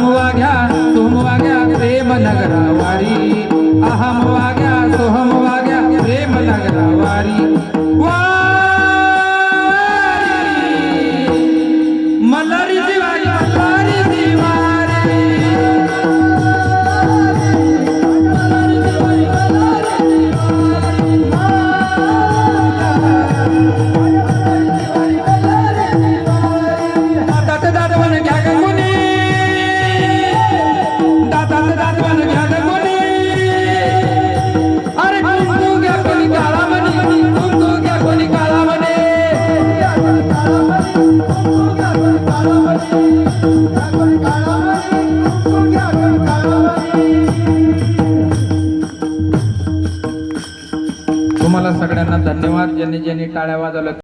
अहम वाघ्या सोहम वाघ्या प्रेम नगरावारी अहम वाघ्या सोहम वाघ्या प्रेम नगरावारी वारी. मलरी तुम्हाला सगळ्यांना धन्यवाद. ज्यांनी ज्यांनी टाळ्या वाजवल्या